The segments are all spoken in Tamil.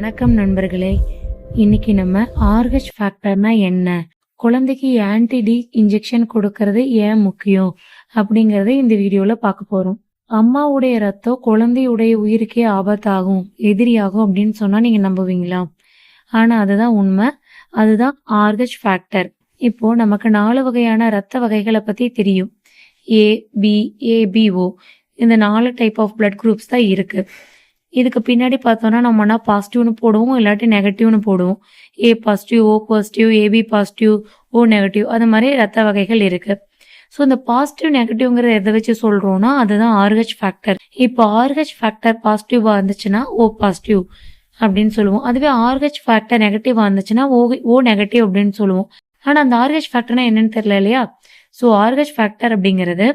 வணக்கம் நண்பர்களே. இன்னைக்கு நம்ம ஆர்ஹெச் ஃபேக்டர்னா என்ன? குழந்தைக்கு ஆன்டி டி இன்ஜெக்ஷன் கொடுக்கறது ஏன் முக்கியம்? அப்படிங்கறத இந்த வீடியோல பார்க்க போறோம். அம்மாவுடைய ரத்தம் குழந்தையுடைய உயிருக்கே ஆபத்தாகும் எதிரியாகும் அப்படின்னு சொன்னா நீங்க நம்புவீங்களா? ஆனா அதுதான் உண்மை. அதுதான் ஆர்ஹெச் ஃபேக்டர் இப்போ நமக்கு நாலு வகையான ரத்த வகைகளை பத்தி தெரியும். ஏ பி ஏபிஓ இந்த நாலு டைப் ஆஃப் பிளட் குரூப்ஸ் தான் இருக்கு. இதுக்கு பின்னாடி பார்த்தோம்னா என்ன பாசிட்டிவ்னு போடுவோம் இல்லாட்டி நெகட்டிவ்னு போடுவோம். A positive O positive AB positive O negative அது மாதிரி ரத்த வகைகள் இருக்குது ஸோ இந்த பாசிட்டிவ் நெகட்டிவ்ங்கிறத எதை வச்சு சொல்கிறோன்னா அதுதான் ஆர்ஹெச் ஃபேக்டர் இப்போ ஆர்ஹெச் ஃபேக்டர் பாசிட்டிவாக இருந்துச்சுன்னா ஓ பாசிட்டிவ் அப்படின்னு சொல்லுவோம். அதுவே ஆர்ஹெச் ஃபேக்டர் நெகட்டிவாக இருந்துச்சுன்னா ஓ ஓ நெகட்டிவ் அப்படின்னு சொல்லுவோம். ஆனால் அந்த ஆர்ஹெச் ஃபேக்டர்னா என்னன்னு தெரியல இல்லையா? ஸோ ஆர்ஹெச் ஃபேக்டர் அப்படிங்கிறது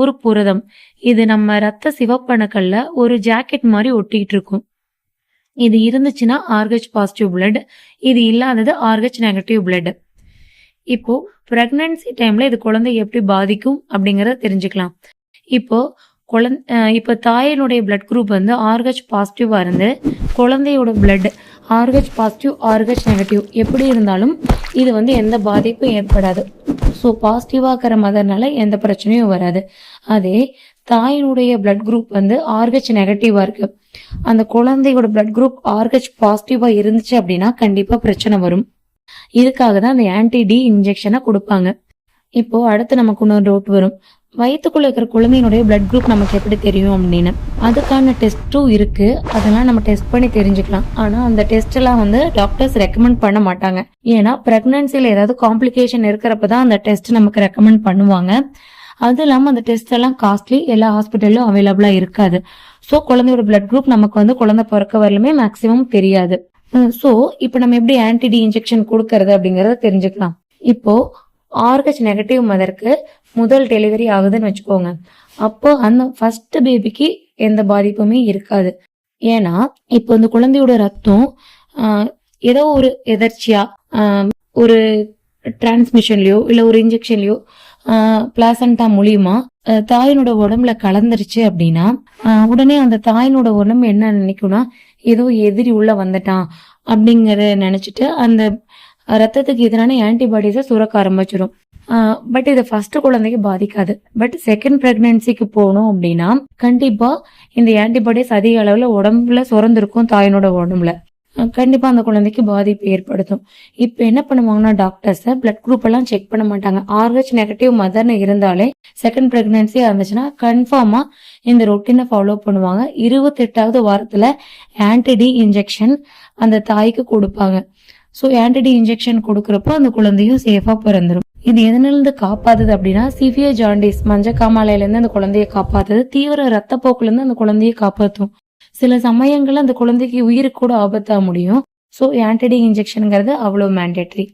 ஒரு புரதம். இது நம்ம ரத்த சிவப்பணுக்கள்ல ஒரு ஜாக்கெட் மாதிரி ஒட்டிக்கிட்டு இருக்கும் இது இருந்துச்சுன்னா ஆர்ஹெச் பாசிட்டிவ் பிளட் இது இல்லாதது ஆர்ஹெச் நெகட்டிவ் பிளட் இப்போ பிரெக்னன்சி டைம்ல இது குழந்தை எப்படி பாதிக்கும் அப்படிங்கறத தெரிஞ்சுக்கலாம். இப்போ குழந்தை இப்போ தாயினுடைய பிளட் குரூப் வந்து ஆர்ஹெச் பாசிட்டிவா இருந்து குழந்தையோட blood Rh positive Rh negative எப்படி இருந்தாலும் இது வந்து எந்த பாதிப்பும் ஏற்படாது. ஸோ பாசிட்டிவாக இருக்கிற மதர்னால எந்த பிரச்சனையும் வராது. அதே தாயினுடைய பிளட் குரூப் வந்து ஆர்ஹெச் நெகட்டிவாக இருக்கு. அந்த குழந்தையோட பிளட் குரூப் ஆர்ஹெச் பாசிட்டிவாக இருந்துச்சு அப்படின்னா கண்டிப்பா பிரச்சனை வரும். இதுக்காக தான் அந்த ஆன்டி டி இன்ஜெக்ஷனை கொடுப்பாங்க. இப்போ அடுத்து நமக்கு இன்னொரு டவுட் வரும். வயிற்றுக்குள்ளே இருக்கிற குழந்தையினுடைய பிளட் குரூப் நமக்கு எப்படி தெரியும் அப்படின்னு? அதுக்கான டெஸ்ட்டும் இருக்குது அதெல்லாம் நம்ம டெஸ்ட் பண்ணி தெரிஞ்சுக்கலாம். ஆனால் அந்த டெஸ்ட்டெல்லாம் வந்து டாக்டர்ஸ் ரெக்கமெண்ட் பண்ண மாட்டாங்க. ஏன்னா ப்ரெக்னன்சியில் ஏதாவது காம்ப்ளிகேஷன் இருக்கிறப்ப தான் அந்த டெஸ்ட் நமக்கு ரெக்கமெண்ட் பண்ணுவாங்க. அது இல்லாமல் அந்த டெஸ்ட் எல்லாம் காஸ்ட்லி எல்லா ஹாஸ்பிட்டல்லும் அவைலபிளாக இருக்காது. ஸோ குழந்தையோட பிளட் குரூப் நமக்கு வந்து குழந்தை பிறக்க வரலுமே மேக்ஸிமம் தெரியாது. ஸோ இப்போ நம்ம எப்படி ஆன்டிடி இன்ஜெக்ஷன் கொடுக்கறது அப்படிங்கிறத தெரிஞ்சுக்கலாம். இப்போ ஆர்ஹெச் நெகட்டிவ் மதருக்கு முதல் டெலிவரி ஆகுதுன்னு வச்சுக்கோங்க. அப்போ அந்த ஃபர்ஸ்ட் பேபிக்கு எந்த பாதிப்புமே இருக்காது. ஏன்னா இப்போ இந்த குழந்தையோட ரத்தம் ஆஹ், ஏதோ ஒரு எதர்ச்சியா ஒரு டிரான்ஸ்மிஷன்லயோ இல்ல ஒரு இன்ஜெக்ஷன்லயோ பிளாசண்டா மூலியமா தாயினோட உடம்புல கலந்துருச்சு அப்படின்னா உடனே அந்த தாயினோட உடம்பு என்ன நினைக்கும்னா ஏதோ எதிரி உள்ள வந்துட்டான் அப்படிங்கறத நினைச்சிட்டு அந்த ரத்தத்துக்கு எதிரான ஆன்டிபாடிஸை சுரக்க ஆரம்பிச்சிடும் பட் இது ஃபர்ஸ்ட் குழந்தைக்கு பாதிக்காது. பட் செகண்ட் பிரெக்னன்சிக்கு போகணும் அப்படின்னா கண்டிப்பா இந்த ஆன்டிபாடிஸ் அதிக அளவுல உடம்புல சுரந்திருக்கும் தாயினோட உடம்புல. கண்டிப்பா அந்த குழந்தைக்கு பாதிப்பு ஏற்படுத்தும். இப்போ என்ன பண்ணுவாங்கன்னா டாக்டர்ஸ் பிளட் குரூப் எல்லாம் செக் பண்ண மாட்டாங்க. ஆர்ஹெச் நெகட்டிவ் மதர்னு இருந்தாலே செகண்ட் பிரெக்னன்சி இருந்துச்சுன்னா கன்ஃபார்மா இந்த ரொட்டீனை ஃபாலோ பண்ணுவாங்க. இருபத்தெட்டாவது வாரத்துல ஆன்டிடி இன்ஜெக்ஷன் அந்த தாய்க்கு கொடுப்பாங்க. ஸோ ஆன்டிடி இன்ஜெக்ஷன் கொடுக்கறப்போ அந்த குழந்தையும் சேஃபா பிறந்துரும். இது எதனிலிருந்து காப்பாத்துது அப்படின்னா சிவியர் ஜாண்டிஸ் மஞ்ச காமாலையில இருந்து அந்த குழந்தைய காப்பாத்துது தீவிர ரத்தப்போக்குலேருந்து அந்த குழந்தைய காப்பாத்தும். சில சமயங்கள்ல அந்த குழந்தைக்கு உயிருக்கு கூட ஆபத்தா முடியும். ஸோ ஆன்டிடி இன்ஜெக்ஷனுங்கிறது அவ்வளோ மேண்டேட்ரி